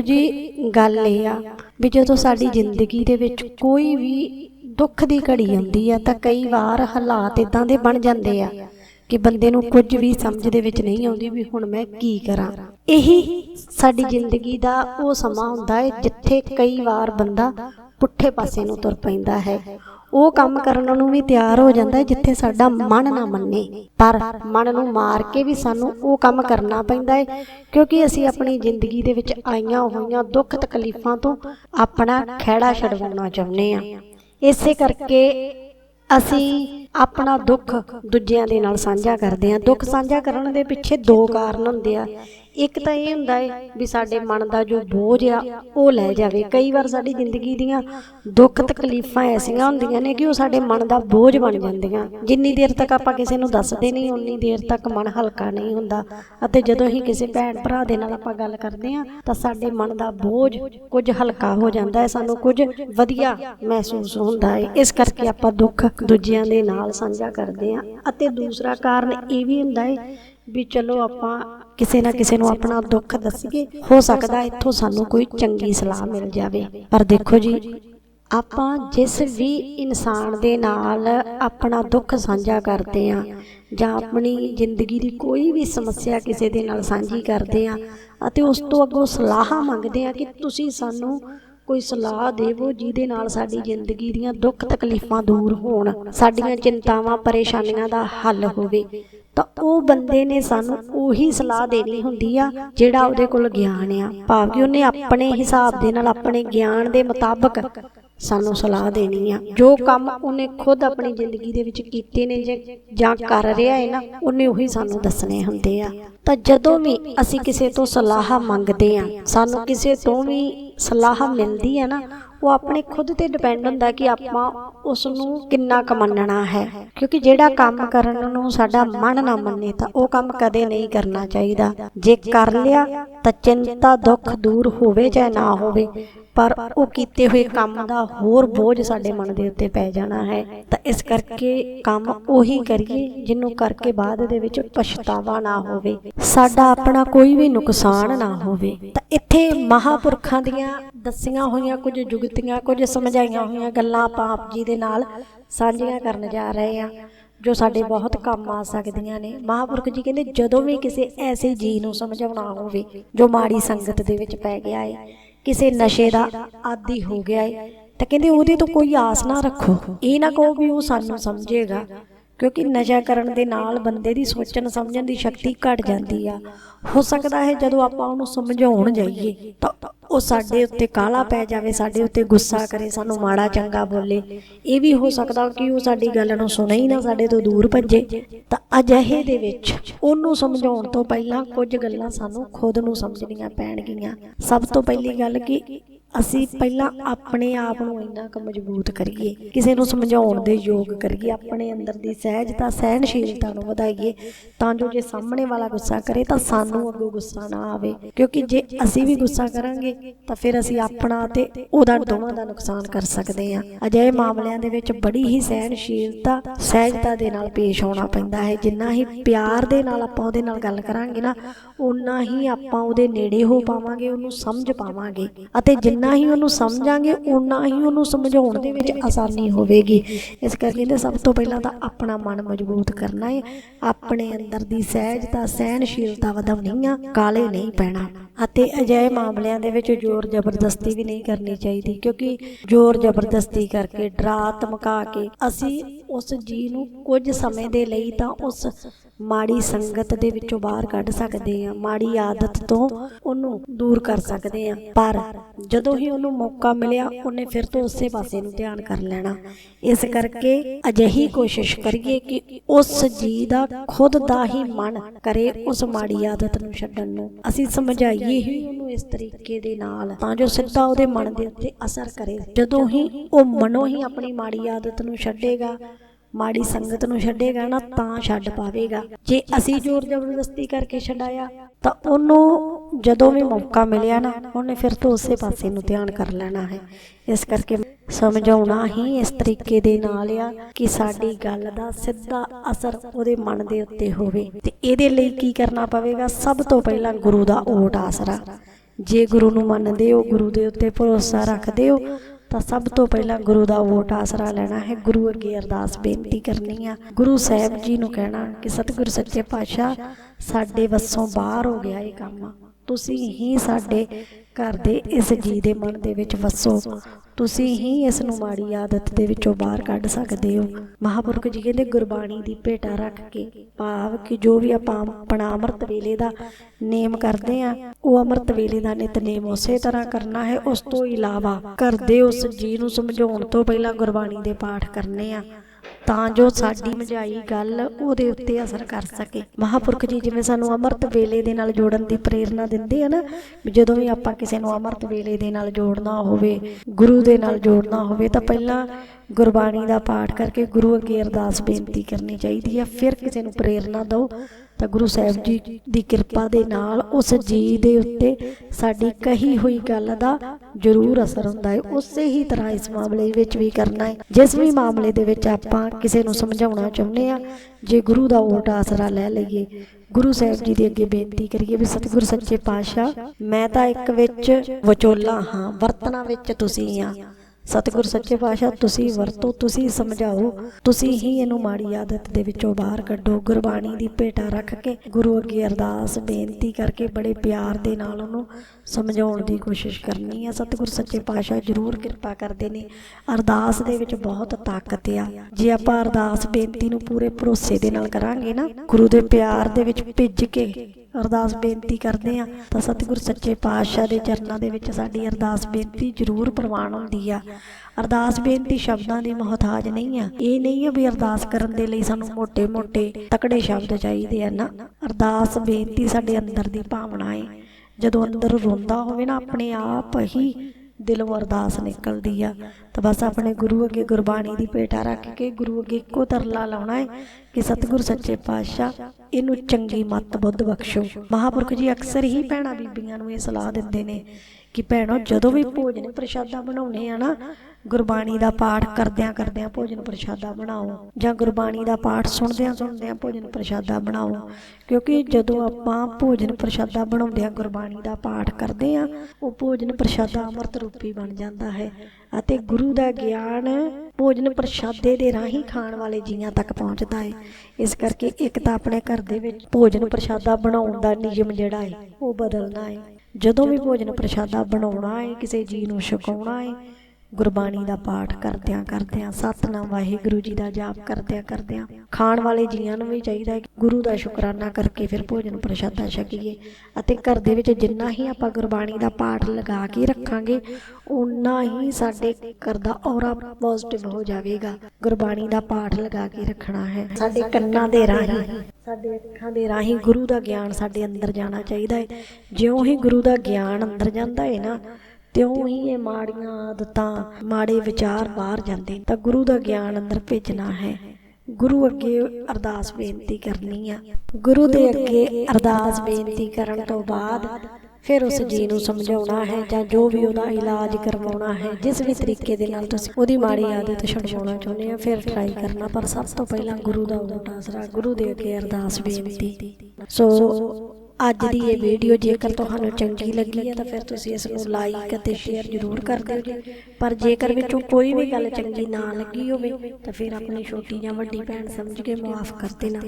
ਜੀ, ਗੱਲ ਇਹ ਆ ਵੀ ਜਦੋਂ ਸਾਡੀ ਜ਼ਿੰਦਗੀ ਦੇ ਵਿੱਚ ਕੋਈ ਵੀ ਦੁੱਖ ਦੀ ਘੜੀ ਆਉਂਦੀ ਆ ਤਾਂ ਕਈ ਵਾਰ ਹਾਲਾਤ ਇਦਾਂ ਦੇ ਬਣ ਜਾਂਦੇ ਆ ਕਿ ਬੰਦੇ ਨੂੰ ਕੁਝ ਵੀ ਸਮਝ ਦੇ ਵਿੱਚ ਨਹੀਂ ਆਉਂਦੀ ਵੀ ਹੁਣ ਮੈਂ ਕੀ ਕਰਾਂ। ਇਹੀ ਸਾਡੀ ਜ਼ਿੰਦਗੀ ਦਾ ਉਹ ਸਮਾਂ ਹੁੰਦਾ ਹੈ ਜਿੱਥੇ ਕਈ ਵਾਰ ਬੰਦਾ ਪੁੱਠੇ ਪਾਸੇ ਨੂੰ ਤੁਰ ਪੈਂਦਾ ਹੈ। ਉਹ ਕੰਮ ਕਰਨ ਨੂੰ ਵੀ ਤਿਆਰ ਹੋ ਜਾਂਦਾ ਹੈ ਜਿੱਥੇ ਸਾਡਾ ਮਨ ਨਾ ਮੰਨੇ। ਪਰ ਮਨ ਨੂੰ ਮਾਰ ਕੇ ਵੀ ਸਾਨੂੰ ਉਹ ਕੰਮ ਕਰਨਾ ਪੈਂਦਾ ਹੈ, ਕਿਉਂਕਿ ਅਸੀਂ ਆਪਣੀ ਜ਼ਿੰਦਗੀ ਦੇ ਵਿੱਚ ਆਈਆਂ ਹੋਈਆਂ ਦੁੱਖ ਤਕਲੀਫਾਂ ਤੋਂ ਆਪਣਾ ਖਹਿੜਾ ਛਡਵਾਉਣਾ ਚਾਹੁੰਦੇ ਆ ਇਸੇ ਕਰਕੇ ਅਸੀਂ ਆਪਣਾ ਦੁੱਖ ਦੂਜਿਆਂ ਦੇ ਨਾਲ ਸਾਂਝਾ ਕਰਦੇ ਹਾਂ। ਦੁੱਖ ਸਾਂਝਾ ਕਰਨ ਦੇ ਪਿੱਛੇ ਦੋ ਕਾਰਨ ਹੁੰਦੇ ਆ। ਇੱਕ ਤਾਂ ਇਹ ਹੁੰਦਾ ਹੈ ਵੀ ਸਾਡੇ ਮਨ ਦਾ ਜੋ ਬੋਝ ਆ, ਉਹ ਲੈ ਜਾਵੇ। ਕਈ ਵਾਰ ਸਾਡੀ ਜ਼ਿੰਦਗੀ ਦੀਆਂ ਦੁੱਖ ਤਕਲੀਫਾਂ ਐਸੀਆਂ ਹੁੰਦੀਆਂ ਨੇ ਕਿ ਉਹ ਸਾਡੇ ਮਨ ਦਾ ਬੋਝ ਬਣ ਜਾਂਦੀਆਂ। ਜਿੰਨੀ ਦੇਰ ਤੱਕ ਆਪਾਂ ਕਿਸੇ ਨੂੰ ਦੱਸਦੇ ਨਹੀਂ ਉਨੀ ਦੇਰ ਤੱਕ ਮਨ ਹਲਕਾ ਨਹੀਂ ਹੁੰਦਾ। ਅਤੇ ਜਦੋਂ ਹੀ ਕਿਸੇ ਭੈਣ ਭਰਾ ਦੇ ਨਾਲ ਆਪਾਂ ਗੱਲ ਕਰਦੇ ਹਾਂ, ਤਾਂ ਸਾਡੇ ਮਨ ਦਾ ਬੋਝ ਕੁਝ ਹਲਕਾ ਹੋ ਜਾਂਦਾ ਹੈ ਸਾਨੂੰ ਕੁਝ ਵਧੀਆ ਮਹਿਸੂਸ ਹੁੰਦਾ ਹੈ ਇਸ ਕਰਕੇ ਆਪਾਂ ਦੁੱਖ ਦੂਜਿਆਂ ਦੇ ਨਾਲ ਸਾਂਝਾ ਕਰਦੇ ਹਾਂ। ਅਤੇ ਦੂਸਰਾ ਕਾਰਨ ਇਹ ਵੀ ਹੁੰਦਾ ਹੈ ਵੀ ਚਲੋ ਆਪਾਂ ਕਿਸੇ ਨਾ ਕਿਸੇ ਨੂੰ ਆਪਣਾ ਦੁੱਖ ਦੱਸੀਏ, ਹੋ ਸਕਦਾ ਇੱਥੋਂ ਸਾਨੂੰ ਕੋਈ ਚੰਗੀ ਸਲਾਹ ਮਿਲ ਜਾਵੇ। ਪਰ ਦੇਖੋ ਜੀ, ਆਪਾਂ ਜਿਸ ਵੀ ਇਨਸਾਨ ਦੇ ਨਾਲ ਆਪਣਾ ਦੁੱਖ ਸਾਂਝਾ ਕਰਦੇ ਆ ਜਾਂ ਆਪਣੀ ਜ਼ਿੰਦਗੀ ਦੀ ਕੋਈ ਵੀ ਸਮੱਸਿਆ ਕਿਸੇ ਦੇ ਨਾਲ ਸਾਂਝੀ ਕਰਦੇ ਆ ਅਤੇ ਉਸ ਤੋਂ ਅੱਗੋਂ ਸਲਾਹ ਮੰਗਦੇ ਆ ਕਿ ਤੁਸੀਂ ਸਾਨੂੰ ਕੋਈ ਸਲਾਹ ਦੇਵੋ ਜਿਹਦੇ ਨਾਲ ਸਾਡੀ ਜ਼ਿੰਦਗੀ ਦੀਆਂ ਦੁੱਖ ਤਕਲੀਫਾਂ ਦੂਰ ਹੋਣ ਸਾਡੀਆਂ ਚਿੰਤਾਵਾਂ ਪਰੇਸ਼ਾਨੀਆਂ ਦਾ ਹੱਲ ਹੋਵੇ ਤਾਂ ਉਹ ਬੰਦੇ ਨੇ ਸਾਨੂੰ ਉਹੀ ਸਲਾਹ ਦੇਣੀ ਹੁੰਦੀ ਆ ਜਿਹੜਾ ਉਹਦੇ ਕੋਲ ਗਿਆਨ ਆ ਭਾਵ ਉਹਨੇ ਆਪਣੇ ਹਿਸਾਬ ਦੇ ਨਾਲ ਆਪਣੇ ਗਿਆਨ ਦੇ ਮੁਤਾਬਕ ਸਾਨੂੰ ਸਲਾਹ ਦੇਣੀ ਆ। ਜੋ ਕੰਮ ਉਹਨੇ ਖੁਦ ਆਪਣੀ ਜ਼ਿੰਦਗੀ ਦੇ ਵਿੱਚ ਕੀਤੇ ਨੇ ਜਾਂ- ਜਾਂ ਕਰ ਰਿਹਾ ਹੈ ਨਾ ਉਹਨੇ ਉਹੀ ਸਾਨੂੰ ਦੱਸਣੇ ਹੁੰਦੇ ਆ। ਤਾਂ ਜਦੋਂ ਵੀ ਅਸੀਂ ਕਿਸੇ ਤੋਂ ਸਲਾਹ ਮੰਗਦੇ ਆ ਸਾਨੂੰ ਕਿਸੇ ਤੋਂ ਵੀ ਸਲਾਹ ਮਿਲਦੀ ਹੈ ਨਾ ਉਹ ਆਪਣੇ ਖੁਦ ਤੇ ਡਿਪੈਂਡ ਹੁੰਦਾ ਕਿ ਆਪਾਂ ਉਸ ਨੂੰ ਕਿੰਨਾ ਕੁ ਮੰਨਣਾ ਹੈ। ਕਿਉਂਕਿ ਜਿਹੜਾ ਕੰਮ ਕਰਨ ਨੂੰ ਸਾਡਾ ਮਨ ਨਾ ਮੰਨੇ ਤਾਂ ਉਹ ਕੰਮ ਕਦੇ ਨਹੀਂ ਕਰਨਾ ਚਾਹੀਦਾ। ਜੇ ਕਰ ਲਿਆ ਤਾਂ ਚਿੰਤਾ ਦੁੱਖ ਦੂਰ ਹੋਵੇ ਚਾਹੇ ਨਾ ਹੋਵੇ। ਪਰ ਉਹ ਕੀਤੇ ਹੋਏ ਕੰਮ ਦਾ ਹੋਰ ਬੋਝ ਸਾਡੇ ਮਨ ਦੇ ਉੱਤੇ ਪੈ ਜਾਣਾ ਹੈ। ਤਾਂ ਇਸ ਕਰਕੇ ਕੰਮ ਉਹੀ ਕਰੀਏ ਜਿਹਨੂੰ ਕਰਕੇ ਬਾਅਦ ਦੇ ਵਿੱਚ ਪਛਤਾਵਾ ਨਾ ਹੋਵੇ। ਸਾਡਾ ਆਪਣਾ ਕੋਈ ਵੀ ਨੁਕਸਾਨ ਨਾ ਹੋਵੇ। ਤਾਂ ਇੱਥੇ ਮਹਾਪੁਰਖਾਂ ਦੀਆਂ ਦੱਸੀਆਂ ਹੋਈਆਂ ਕੁਝ ਜੁਗਤੀਆਂ, ਕੁਝ ਸਮਝਾਈਆਂ ਹੋਈਆਂ ਗੱਲਾਂ ਆਪਾਂ ਆਪ ਜੀ ਦੇ ਨਾਲ ਸਾਂਝੀਆਂ ਕਰਨ ਜਾ ਰਹੇ ਹਾਂ, ਜੋ ਸਾਡੇ ਬਹੁਤ ਕੰਮ ਆ ਸਕਦੀਆਂ ਨੇ। ਮਹਾਪੁਰਖ ਜੀ ਕਹਿੰਦੇ, ਜਦੋਂ ਵੀ ਕਿਸੇ ਐਸੇ ਜੀ ਨੂੰ ਸਮਝਾਉਣਾ ਹੋਵੇ, ਜੋ ਮਾੜੀ ਸੰਗਤ ਦੇ ਵਿੱਚ ਪੈ ਗਿਆ ਹੈ ਕਿਸੇ ਨਸ਼ੇ ਦਾ ਆਦੀ ਹੋ ਗਿਆ ਹੈ ਤਾਂ ਕਹਿੰਦੇ ਉਹਦੇ ਤੋਂ ਕੋਈ ਆਸ ਨਾ ਰੱਖੋ। ਇਹ ਨਾ ਕਹੋ ਵੀ ਉਹ ਸਾਨੂੰ ਸਮਝੇਗਾ। ਕਿਉਂਕਿ ਨਸ਼ਾ ਕਰਨ ਦੇ ਨਾਲ ਬੰਦੇ ਦੀ ਸੋਚਣ, ਸਮਝਣ ਦੀ ਸ਼ਕਤੀ ਘਟ ਜਾਂਦੀ ਆ। ਹੋ ਸਕਦਾ ਹੈ ਜਦੋਂ ਆਪਾਂ ਉਹਨੂੰ ਸਮਝਾਉਣ ਜਾਈਏ, ਤਾਂ ਉਹ ਸਾਡੇ ਉੱਤੇ ਕਾਲਾ ਪੈ ਜਾਵੇ, ਸਾਡੇ ਉੱਤੇ ਗੁੱਸਾ ਕਰੇ, ਸਾਨੂੰ ਮਾੜਾ ਚੰਗਾ ਬੋਲੇ। ਇਹ ਵੀ ਹੋ ਸਕਦਾ ਕਿ ਉਹ ਸਾਡੀ ਗੱਲ ਨੂੰ ਸੁਣੇ ਹੀ ਨਾ, ਸਾਡੇ ਤੋਂ ਦੂਰ ਭੱਜੇ। ਤਾਂ ਅਜਿਹੇ ਦੇ ਵਿੱਚ ਉਹਨੂੰ ਸਮਝਾਉਣ ਤੋਂ ਪਹਿਲਾਂ ਕੁਝ ਗੱਲਾਂ ਸਾਨੂੰ ਖੁਦ ਨੂੰ ਸਮਝਣੀਆਂ ਪੈਣਗੀਆਂ। ਸਭ ਤੋਂ ਪਹਿਲੀ ਗੱਲ ਕਿ ਅਸੀਂ ਪਹਿਲਾਂ ਆਪਣੇ ਆਪ ਨੂੰ ਇੰਨਾ ਕੁ ਮਜ਼ਬੂਤ ਕਰੀਏ, ਕਿਸੇ ਨੂੰ ਸਮਝਾਉਣ ਦੇ ਯੋਗ ਕਰੀਏ, ਆਪਣੇ ਅੰਦਰ ਦੀ ਸਹਿਜਤਾ, ਸਹਿਣਸ਼ੀਲਤਾ ਨੂੰ ਵਧਾਈਏ, ਤਾਂ ਜੋ ਜੇ ਸਾਹਮਣੇ ਵਾਲਾ ਗੁੱਸਾ ਕਰੇ ਤਾਂ ਸਾਨੂੰ ਅੱਗੋਂ ਗੁੱਸਾ ਨਾ ਆਵੇ। ਕਿਉਂਕਿ ਜੇ ਅਸੀਂ ਵੀ ਗੁੱਸਾ ਕਰਾਂਗੇ, ਤਾਂ ਫਿਰ ਅਸੀਂ ਆਪਣਾ ਤੇ ਉਹਦਾ ਦੋਵਾਂ ਦਾ ਨੁਕਸਾਨ ਕਰ ਸਕਦੇ ਹਾਂ। ਅਜਿਹੇ ਮਾਮਲਿਆਂ ਦੇ ਵਿੱਚ ਬੜੀ ਹੀ ਸਹਿਣਸ਼ੀਲਤਾ, ਸਹਿਜਤਾ ਦੇ ਨਾਲ ਪੇਸ਼ ਹੋਣਾ ਪੈਂਦਾ ਹੈ। ਜਿੰਨਾ ਹੀ ਪਿਆਰ ਦੇ ਨਾਲ ਆਪਾਂ ਉਹਦੇ ਨਾਲ ਗੱਲ ਕਰਾਂਗੇ ਨਾ ਉਨਾ ਹੀ ਆਪਾਂ ਉਹਦੇ ਨੇੜੇ ਹੋ ਪਾਵਾਂਗੇ, ਉਹਨੂੰ ਸਮਝ ਪਾਵਾਂਗੇ। ਅਤੇ ਜਿੰਨਾ ਹੀ ਉਹਨੂੰ ਸਮਝਾਂਗੇ ਉਨਾ ਹੀ ਉਹਨੂੰ ਸਮਝਾਉਣ ਦੇ ਵਿੱਚ ਆਸਾਨੀ ਹੋਵੇਗੀ। ਇਸ ਕਰਕੇ ਕਹਿੰਦੇ ਸਭ ਤੋਂ ਪਹਿਲਾਂ ਤਾਂ ਆਪਣਾ ਮਨ ਮਜ਼ਬੂਤ ਕਰਨਾ ਹੈ ਆਪਣੇ ਅੰਦਰ ਦੀ ਸਹਿਜਤਾ ਸਹਿਨਸ਼ੀਲਤਾ ਵਧਾਉਣੀ ਆ, ਕਾਲੇ ਨਹੀਂ ਪੈਣਾ। ਅਤੇ ਅਜਿਹੇ ਮਾਮਲਿਆਂ ਦੇ ਵਿੱਚ ਜ਼ੋਰ ਜ਼ਬਰਦਸਤੀ ਵੀ ਨਹੀਂ ਕਰਨੀ ਚਾਹੀਦੀ, ਕਿਉਂਕਿ ਜ਼ੋਰ ਜ਼ਬਰਦਸਤੀ ਕਰਕੇ ਡਰਾ ਧਮਕਾ ਕੇ ਅਸੀਂ ਉਸ ਜੀ ਨੂੰ ਕੁਝ ਸਮੇਂ ਦੇ ਲਈ ਤਾਂ ਉਸ ਮਾੜੀ ਸੰਗਤ ਦੇ ਵਿੱਚੋਂ ਬਾਹਰ ਕੱਢ ਸਕਦੇ ਆ ਮਾੜੀ ਆਦਤ ਤੋਂ ਉਹਨੂੰ ਦੂਰ ਕਰ ਸਕਦੇ ਆ ਪਰ ਜਦੋਂ ਹੀ ਉਹਨੂੰ ਮੌਕਾ ਮਿਲਿਆ, ਉਹਨੇ ਫਿਰ ਤੋਂ ਉਸੇ ਪਾਸੇ ਨੂੰ ਧਿਆਨ ਕਰ ਲੈਣਾ। ਇਸ ਕਰਕੇ ਅਜਿਹੀ ਕੋਸ਼ਿਸ਼ ਕਰੀਏ ਕਿ ਉਸ ਜੀ ਦਾ ਖੁਦ ਦਾ ਹੀ ਮਨ ਕਰੇ ਉਸ ਮਾੜੀ ਆਦਤ ਨੂੰ ਛੱਡਣ ਨੂੰ। ਅਸੀਂ ਸਮਝਾਈਏ ਹੀ ਉਹਨੂੰ ਇਸ ਤਰੀਕੇ ਦੇ ਨਾਲ, ਤਾਂ ਜੋ ਸਿੱਧਾ ਉਹਦੇ ਮਨ ਦੇ ਉੱਤੇ ਅਸਰ ਕਰੇ। ਜਦੋਂ ਹੀ ਉਹ ਮਨੋਂ ਹੀ ਆਪਣੀ ਮਾੜੀ ਆਦਤ ਨੂੰ ਛੱਡੇਗਾ ਮਾੜੀ ਸੰਗਤ ਨੂੰ ਛੱਡੇਗਾ ਨਾ, ਤਾਂ ਛੱਡ ਪਾਵੇਗਾ। ਜੇ ਅਸੀਂ ਜ਼ੋਰ ਜ਼ਬਰਦਸਤੀ ਕਰਕੇ ਛਡਾਇਆ, ਤਾਂ ਉਹਨੂੰ ਜਦੋਂ ਵੀ ਮੌਕਾ ਮਿਲਿਆ ਨਾ, ਉਹਨੇ ਫਿਰ ਤੋਂ ਉਸੇ ਪਾਸੇ ਨੂੰ ਧਿਆਨ ਕਰ ਲੈਣਾ ਹੈ। ਇਸ ਕਰਕੇ ਸਮਝਾਉਣਾ ਹੀ ਇਸ ਤਰੀਕੇ ਦੇ ਨਾਲ ਆ ਕਿ ਸਾਡੀ ਗੱਲ ਦਾ ਸਿੱਧਾ ਅਸਰ ਉਹਦੇ ਮਨ ਦੇ ਉੱਤੇ ਹੋਵੇ ਤੇ ਇਹਦੇ ਲਈ ਕੀ ਕਰਨਾ ਪਵੇਗਾ? ਸਭ ਤੋਂ ਪਹਿਲਾਂ ਗੁਰੂ ਦਾ ਓਟ ਆਸਰਾ। ਜੇ ਗੁਰੂ ਨੂੰ ਮੰਨਦੇ ਹੋ, ਗੁਰੂ ਦੇ ਉੱਤੇ ਭਰੋਸਾ ਰੱਖਦੇ ਹੋ ਤਾਂ ਸਭ ਤੋਂ ਪਹਿਲਾਂ ਗੁਰੂ ਦਾ ਵੋਟ ਆਸਰਾ ਲੈਣਾ ਹੈ। ਗੁਰੂ ਅੱਗੇ ਅਰਦਾਸ ਬੇਨਤੀ ਕਰਨੀ ਆ। ਗੁਰੂ ਸਾਹਿਬ ਜੀ ਨੂੰ ਕਹਿਣਾ ਕਿ ਸਤਿਗੁਰ ਸੱਚੇ ਪਾਤਸ਼ਾਹ, ਸਾਡੇ ਵੱਸੋਂ ਬਾਹਰ ਹੋ ਗਿਆ ਇਹ ਕੰਮ। ਤੁਸੀਂ ਹੀ ਸਾਡੇ ਘਰ ਦੇ ਇਸ ਜੀ ਦੇ ਮਨ ਦੇ ਵਿੱਚ ਵਸੋ। ਤੁਸੀਂ ਹੀ ਇਸ ਨੂੰ ਮਾੜੀ ਆਦਤ ਦੇ ਵਿੱਚੋਂ ਬਾਹਰ ਕੱਢ ਸਕਦੇ ਹੋ। ਮਹਾਪੁਰਖ ਜੀ ਕਹਿੰਦੇ, ਗੁਰਬਾਣੀ ਦੀ ਭੇਟਾ ਰੱਖ ਕੇ ਭਾਵ ਕਿ ਜੋ ਵੀ ਆਪਾਂ ਆਪਣਾ ਅੰਮ੍ਰਿਤ ਵੇਲੇ ਦਾ ਨੇਮ ਕਰਦੇ ਆ ਉਹ ਅੰਮ੍ਰਿਤ ਵੇਲੇ ਦਾ ਨਿਤਨੇਮ ਉਸੇ ਤਰ੍ਹਾਂ ਕਰਨਾ ਹੈ, ਉਸ ਤੋਂ ਇਲਾਵਾ ਘਰ ਦੇ ਉਸ ਜੀ ਨੂੰ ਸਮਝਾਉਣ ਤੋਂ ਪਹਿਲਾਂ ਗੁਰਬਾਣੀ ਦੇ ਪਾਠ ਕਰਨੇ ਆ ਤਾਂ ਜੋ ਸਾਡੀ ਮਜਾਈ ਗੱਲ ਉਹਦੇ ਉੱਤੇ ਅਸਰ ਕਰ ਸਕੇ। ਮਹਾਪੁਰਖ ਜੀ, ਜਿਵੇਂ ਸਾਨੂੰ ਅੰਮ੍ਰਿਤ ਵੇਲੇ ਦੇ ਨਾਲ ਜੋੜਨ ਦੀ ਪ੍ਰੇਰਣਾ ਦਿੰਦੇ ਆ ਨਾ ਜਦੋਂ ਵੀ ਆਪਾਂ ਕਿਸੇ ਨੂੰ ਅੰਮ੍ਰਿਤ ਵੇਲੇ ਦੇ ਨਾਲ ਜੋੜਨਾ ਹੋਵੇ, ਗੁਰੂ ਦੇ ਨਾਲ ਜੋੜਨਾ ਹੋਵੇ, ਤਾਂ ਪਹਿਲਾਂ ਗੁਰਬਾਣੀ ਦਾ ਪਾਠ ਕਰਕੇ ਗੁਰੂ ਅੱਗੇ ਅਰਦਾਸ ਬੇਨਤੀ ਕਰਨੀ ਚਾਹੀਦੀ ਹੈ। ਫਿਰ ਕਿਸੇ ਨੂੰ ਪ੍ਰੇਰਣਾ ਦਿਓ, ਤਾਂ ਗੁਰੂ ਸਾਹਿਬ ਜੀ ਦੀ ਕਿਰਪਾ ਦੇ ਨਾਲ ਉਸ ਜੀ ਦੇ ਉੱਤੇ ਸਾਡੀ ਕਹੀ ਹੋਈ ਗੱਲ ਦਾ ਜ਼ਰੂਰ ਅਸਰ ਹੁੰਦਾ ਹੈ। ਉਸੇ ਹੀ ਤਰ੍ਹਾਂ ਇਸ ਮਾਮਲੇ ਵਿੱਚ ਵੀ ਕਰਨਾ ਹੈ। ਜਿਸ ਵੀ ਮਾਮਲੇ ਦੇ ਵਿੱਚ ਆਪਾਂ ਕਿਸੇ ਨੂੰ ਸਮਝਾਉਣਾ ਚਾਹੁੰਦੇ ਆ ਜੇ ਗੁਰੂ ਦਾ ਓਟ ਆਸਰਾ ਲੈ ਲਈਏ, ਗੁਰੂ ਸਾਹਿਬ ਜੀ ਦੇ ਅੱਗੇ ਬੇਨਤੀ ਕਰੀਏ ਵੀ ਸਤਿਗੁਰ ਸੱਚੇ ਪਾਤਸ਼ਾਹ, ਮੈਂ ਤਾਂ ਇੱਕ ਵਿੱਚ ਵਿਚੋਲਾ ਹਾਂ, ਵਰਤਣਾ ਵਿੱਚ ਤੁਸੀਂ ਆ। ਸਤਿਗੁਰ ਸੱਚੇ ਪਾਤਸ਼ਾਹ, ਤੁਸੀਂ ਵਰਤੋ, ਤੁਸੀਂ ਸਮਝਾਓ। ਤੁਸੀਂ ਹੀ ਇਹਨੂੰ ਮਾੜੀ ਆਦਤ ਦੇ ਵਿੱਚੋਂ ਬਾਹਰ ਕੱਢੋ। ਗੁਰਬਾਣੀ ਦੀ ਭੇਟਾ ਰੱਖ ਕੇ ਗੁਰੂ ਅੱਗੇ ਅਰਦਾਸ, ਬੇਨਤੀ ਕਰਕੇ ਬੜੇ ਪਿਆਰ ਦੇ ਨਾਲ ਉਹਨੂੰ ਸਮਝਾਉਣ ਦੀ ਕੋਸ਼ਿਸ਼ ਕਰਨੀ ਆ। ਸਤਿਗੁਰ ਸੱਚੇ ਪਾਤਸ਼ਾਹ, ਜ਼ਰੂਰ ਕਿਰਪਾ ਕਰਦੇ ਨੇ। ਅਰਦਾਸ ਦੇ ਵਿੱਚ ਬਹੁਤ ਤਾਕਤ ਆ। ਜੇ ਆਪਾਂ ਅਰਦਾਸ, ਬੇਨਤੀ ਨੂੰ ਪੂਰੇ ਭਰੋਸੇ ਦੇ ਨਾਲ ਕਰਾਂਗੇ ਨਾ, ਗੁਰੂ ਦੇ ਪਿਆਰ ਦੇ ਵਿੱਚ ਭਿੱਜ ਕੇ ਅਰਦਾਸ, ਬੇਨਤੀ ਕਰਦੇ ਆ, ਤਾਂ ਸਤਿਗੁਰ ਸੱਚੇ ਪਾਤਸ਼ਾਹ ਦੇ ਚਰਨਾਂ ਦੇ ਵਿੱਚ ਸਾਡੀ ਅਰਦਾਸ, ਬੇਨਤੀ ਜ਼ਰੂਰ ਪ੍ਰਵਾਨ ਹੁੰਦੀ ਆ। ਅਰਦਾਸ ਬੇਨਤੀ ਸ਼ਬਦਾਂ ਦੀ ਮਹਤਾਜ ਨਹੀਂ ਆ। ਇਹ ਨਹੀਂ ਆ ਵੀ ਅਰਦਾਸ ਕਰਨ ਦੇ ਲਈ ਸਾਨੂੰ ਮੋٹے-ਮੋٹے ਤਕੜੇ ਸ਼ਬਦ ਚਾਹੀਦੇ ਆ ਨਾ। ਅਰਦਾਸ ਬੇਨਤੀ ਸਾਡੇ ਅੰਦਰ ਦੀ ਭਾਵਨਾ ਹੈ ਜਦੋਂ ਅੰਦਰ ਰੋਂਦਾ ਹੋਵੇ ਨਾ, ਆਪਣੇ ਆਪ ਹੀ ਦਿਲੋਂ ਅਰਦਾਸ ਨਿਕਲਦੀ ਆ। ਤਾਂ ਬਸ ਆਪਣੇ ਗੁਰੂ ਅੱਗੇ ਗੁਰਬਾਣੀ ਦੀ ਪੇਟਾ ਰੱਖ ਕੇ ਗੁਰੂ ਅੱਗੇ ਇੱਕੋ ਤਰਲਾ ਲਾਉਣਾ ਹੈ ਕਿ ਸਤਿਗੁਰ ਸੱਚੇ ਪਾਤਸ਼ਾਹ ਇਹਨੂੰ ਚੰਗੀ ਮਤ ਬੁੱਧ ਬਖਸ਼ੋ। ਮਹਾਪੁਰਖ ਜੀ ਅਕਸਰ ਹੀ ਭੈਣਾ ਬੀਬੀਆਂ ਨੂੰ ਇਹ ਸਲਾਹ ਦਿੰਦੇ ਨੇ ਕਿ ਭੈਣੋ ਜਦੋਂ ਵੀ ਭੋਜਨ ਪ੍ਰਸ਼ਾਦਾ ਬਣਾਉਣੇ ਆ ਨਾ ਗੁਰਬਾਣੀ ਦਾ ਪਾਠ ਕਰਦਿਆਂ ਕਰਦਿਆਂ ਭੋਜਨ ਪ੍ਰਸ਼ਾਦਾ ਬਣਾਓ। ਜਾਂ ਗੁਰਬਾਣੀ ਦਾ ਪਾਠ ਸੁਣਦਿਆਂ ਸੁਣਦਿਆਂ ਭੋਜਨ ਪ੍ਰਸ਼ਾਦਾ ਬਣਾਓ। ਕਿਉਂਕਿ ਜਦੋਂ ਆਪਾਂ ਭੋਜਨ ਪ੍ਰਸ਼ਾਦਾ ਬਣਾਉਂਦਿਆਂ ਗੁਰਬਾਣੀ ਦਾ ਪਾਠ ਕਰਦੇ ਆ ਉਹ ਭੋਜਨ ਪ੍ਰਸ਼ਾਦਾ ਅੰਮ੍ਰਿਤ ਰੂਪੀ ਬਣ ਜਾਂਦਾ ਹੈ। ਅਤੇ ਗੁਰੂ ਦਾ ਗਿਆਨ ਭੋਜਨ ਪ੍ਰਸ਼ਾਦੇ ਦੇ ਰਾਹੀਂ ਖਾਣ ਵਾਲੇ ਜੀਆਂ ਤੱਕ ਪਹੁੰਚਦਾ ਹੈ। ਇਸ ਕਰਕੇ ਇੱਕ ਤਾਂ ਆਪਣੇ ਘਰ ਦੇ ਵਿੱਚ ਭੋਜਨ ਪ੍ਰਸ਼ਾਦਾ ਬਣਾਉਣ ਦਾ ਨਿਯਮ ਜਿਹੜਾ ਹੈ ਉਹ ਬਦਲਣਾ ਹੈ ਜਦੋਂ ਵੀ ਭੋਜਨ ਪ੍ਰਸ਼ਾਦਾ ਬਣਾਉਣਾ ਹੈ ਕਿਸੇ ਜੀ ਨੂੰ ਛਕਾਉਣਾ ਹੈ ਗੁਰਬਾਣੀ ਦਾ ਪਾਠ ਕਰਦਿਆਂ ਕਰਦਿਆਂ, ਸਤਨਾਮ ਵਾਹਿਗੁਰੂ ਜੀ ਦਾ ਜਾਪ ਕਰਦਿਆਂ ਕਰਦਿਆਂ, ਖਾਣ ਵਾਲੇ ਜੀਆਂ ਨੂੰ ਵੀ ਚਾਹੀਦਾ ਹੈ ਗੁਰੂ ਦਾ ਸ਼ੁਕਰਾਨਾ ਕਰਕੇ ਫਿਰ ਭੋਜਨ ਪ੍ਰਸ਼ਾਦਾ ਛਕੀਏ ਅਤੇ ਘਰ ਦੇ ਵਿੱਚ ਜਿੰਨਾ ਹੀ ਆਪਾਂ ਗੁਰਬਾਣੀ ਦਾ ਪਾਠ ਲਗਾ ਕੇ ਰੱਖਾਂਗੇ ਉਨਾ ਹੀ ਸਾਡੇ ਘਰ ਦਾ ਔਰਾ ਪੋਜ਼ਿਟਿਵ ਹੋ ਜਾਵੇਗਾ। ਗੁਰਬਾਣੀ ਦਾ ਪਾਠ ਲਗਾ ਕੇ ਰੱਖਣਾ ਹੈ। ਸਾਡੇ ਕੰਨਾਂ ਦੇ ਰਾਹੀਂ, ਸਾਡੇ ਅੱਖਾਂ ਦੇ ਰਾਹੀਂ ਗੁਰੂ ਦਾ ਗਿਆਨ ਸਾਡੇ ਅੰਦਰ ਜਾਣਾ ਚਾਹੀਦਾ ਹੈ। ਜਿਉਂ ਹੀ ਗੁਰੂ ਦਾ ਗਿਆਨ ਅੰਦਰ ਜਾਂਦਾ ਹੈ ਨਾ ਤਿਉਂ ਹੀ ਇਹ ਮਾੜੀਆਂ ਆਦਤਾਂ ਮਾੜੇ ਵਿਚਾਰ ਬਾਹਰ ਜਾਂਦੇ ਤਾਂ ਗੁਰੂ ਦਾ ਗਿਆਨ ਅੰਦਰ ਭੇਜਣਾ ਹੈ। ਗੁਰੂ ਅੱਗੇ ਅਰਦਾਸ ਬੇਨਤੀ ਕਰਨੀ ਆ। ਗੁਰੂ ਦੇ ਅੱਗੇ ਅਰਦਾਸ ਬੇਨਤੀ ਕਰਨ ਤੋਂ ਬਾਅਦ ਫਿਰ ਉਸ ਜੀ ਨੂੰ ਸਮਝਾਉਣਾ ਹੈ ਜਾਂ ਜੋ ਵੀ ਉਹਦਾ ਇਲਾਜ ਕਰਵਾਉਣਾ ਹੈ, ਜਿਸ ਵੀ ਤਰੀਕੇ ਦੇ ਨਾਲ ਤੁਸੀਂ ਉਹਦੀ ਮਾੜੀ ਆਦਤ ਛਡਵਾਉਣਾ ਚਾਹੁੰਦੇ ਆ ਫਿਰ ਟਰਾਈ ਕਰਨਾ। ਪਰ ਸਭ ਤੋਂ ਪਹਿਲਾਂ ਗੁਰੂ ਦਾ ਓਟ ਆਸਰਾ, ਗੁਰੂ ਦੇ ਅੱਗੇ ਅਰਦਾਸ ਬੇਨਤੀ। ਸੋ ਅੱਜ ਦੀ ਇਹ ਵੀਡੀਓ ਜੇਕਰ ਤੁਹਾਨੂੰ ਚੰਗੀ ਲੱਗੀ ਹੈ ਤਾਂ ਫਿਰ ਤੁਸੀਂ ਇਸ ਨੂੰ ਲਾਈਕ ਅਤੇ ਸ਼ੇਅਰ ਜ਼ਰੂਰ ਕਰ ਦਿਓ ਜੀ। ਪਰ ਜੇਕਰ ਵਿੱਚੋਂ ਕੋਈ ਵੀ ਗੱਲ ਚੰਗੀ ਨਾ ਲੱਗੀ ਹੋਵੇ ਤਾਂ ਫਿਰ ਆਪਣੀ ਛੋਟੀ ਜਾਂ ਵੱਡੀ ਭੈਣ ਸਮਝ ਕੇ ਮਾਫ ਕਰ ਦੇਣਾ।